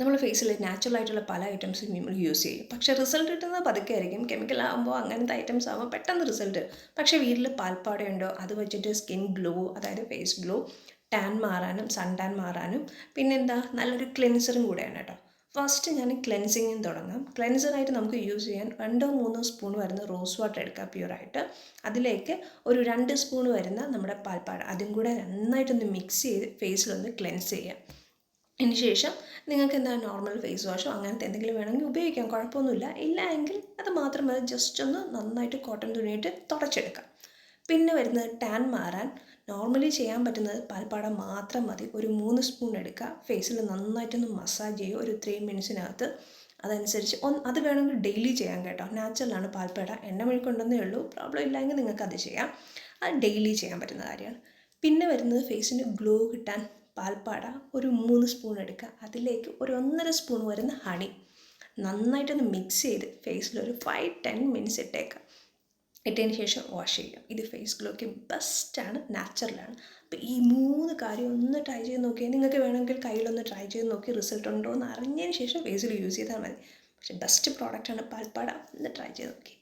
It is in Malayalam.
നമ്മൾ ഫേസിൽ നാച്ചുറൽ ആയിട്ടുള്ള പല ഐറ്റംസും നമ്മൾ യൂസ് ചെയ്യും. പക്ഷേ റിസൾട്ട് കിട്ടുന്നത് പതുക്കെ ആയിരിക്കും. കെമിക്കൽ ആകുമ്പോൾ അങ്ങനത്തെ ഐറ്റംസ് ആകുമ്പോൾ പെട്ടെന്ന് റിസൾട്ട് പക്ഷേ വീട്ടിൽ പാൽപ്പാടയുണ്ടോ അത് വെച്ചിട്ട് സ്കിൻ ഗ്ലോ അതായത് ഫേസ് ഗ്ലോ ടാൻ മാറാനും സൺ ടാൻ മാറാനും. പിന്നെന്താ? നല്ലൊരു ക്ലെൻസറും കൂടെയാണ് കേട്ടോ. ഫസ്റ്റ് ഞാൻ ക്ലെൻസിങ്ങും തുടങ്ങാം. ക്ലെൻസറായിട്ട് നമുക്ക് യൂസ് ചെയ്യാൻ രണ്ടോ മൂന്നോ സ്പൂൺ വരുന്ന റോസ് വാട്ടർ എടുക്കുക പ്യുവറായിട്ട് അതിലേക്ക് ഒരു രണ്ട് സ്പൂൺ വരുന്ന നമ്മുടെ പാൽപ്പാട്. അതും കൂടെ നന്നായിട്ടൊന്ന് മിക്സ് ചെയ്ത് ഫേസിലൊന്ന് ക്ലെൻസ് ചെയ്യാം. അതിന് ശേഷം നിങ്ങൾക്ക് എന്താ നോർമൽ ഫേസ് വാഷോ അങ്ങനത്തെ എന്തെങ്കിലും വേണമെങ്കിൽ ഉപയോഗിക്കാം കുഴപ്പമൊന്നുമില്ല. ഇല്ല എങ്കിൽ അത് മാത്രം മതി. ജസ്റ്റ് ഒന്ന് നന്നായിട്ട് കോട്ടൺ തുണിയിട്ട് തുടച്ചെടുക്കാം. പിന്നെ വരുന്നത് ടാൻ മാറാൻ. നോർമലി ചെയ്യാൻ പറ്റുന്നത് പാൽപ്പാട മാത്രം മതി. ഒരു മൂന്ന് സ്പൂൺ എടുക്കുക. ഫേസിൽ നന്നായിട്ടൊന്ന് മസാജ് ചെയ്യുക. ഒരു ത്രീ മിനിറ്റ്സിനകത്ത് അതനുസരിച്ച് ഒന്ന് അത് വേണമെങ്കിൽ ഡെയിലി ചെയ്യാം കേട്ടോ. നാച്ചുറലാണ് പാൽപ്പേട. എണ്ണ മെഴുക്കുണ്ടെന്നേ ഉള്ളൂ. പ്രോബ്ലം ഇല്ലെങ്കിൽ നിങ്ങൾക്ക് അത് ചെയ്യാം. അത് ഡെയിലി ചെയ്യാൻ പറ്റുന്ന കാര്യമാണ്. പിന്നെ വരുന്നത് ഫേസിന് ഗ്ലോ കിട്ടാൻ പാൽപ്പാട ഒരു മൂന്ന് സ്പൂൺ എടുക്കുക. അതിലേക്ക് ഒരു ഒന്നര സ്പൂൺ വരുന്ന ഹണി നന്നായിട്ടൊന്ന് മിക്സ് ചെയ്ത് ഫേസിൽ ഒരു ഫൈവ് ടെൻ മിനിറ്റ്സ് ഇട്ടേക്കുക. ഇട്ടതിന് ശേഷം വാഷ് ചെയ്യുക. ഇത് ഫേസ് ഗ്ലോയ്ക്ക് ബെസ്റ്റാണ് നാച്ചുറലാണ് അപ്പോൾ ഈ മൂന്ന് കാര്യം ഒന്ന് ട്രൈ ചെയ്ത് നോക്കിയാൽ നിങ്ങൾക്ക് വേണമെങ്കിൽ കയ്യിലൊന്ന് ട്രൈ ചെയ്ത് നോക്കി റിസൾട്ട് ഉണ്ടോ എന്ന് അറിഞ്ഞതിന് ശേഷം ഫേസിൽ യൂസ് ചെയ്താൽ മതി. പക്ഷേ ബെസ്റ്റ് പ്രോഡക്റ്റാണ് പാൽപ്പാട. ഒന്ന് ട്രൈ ചെയ്ത് നോക്കി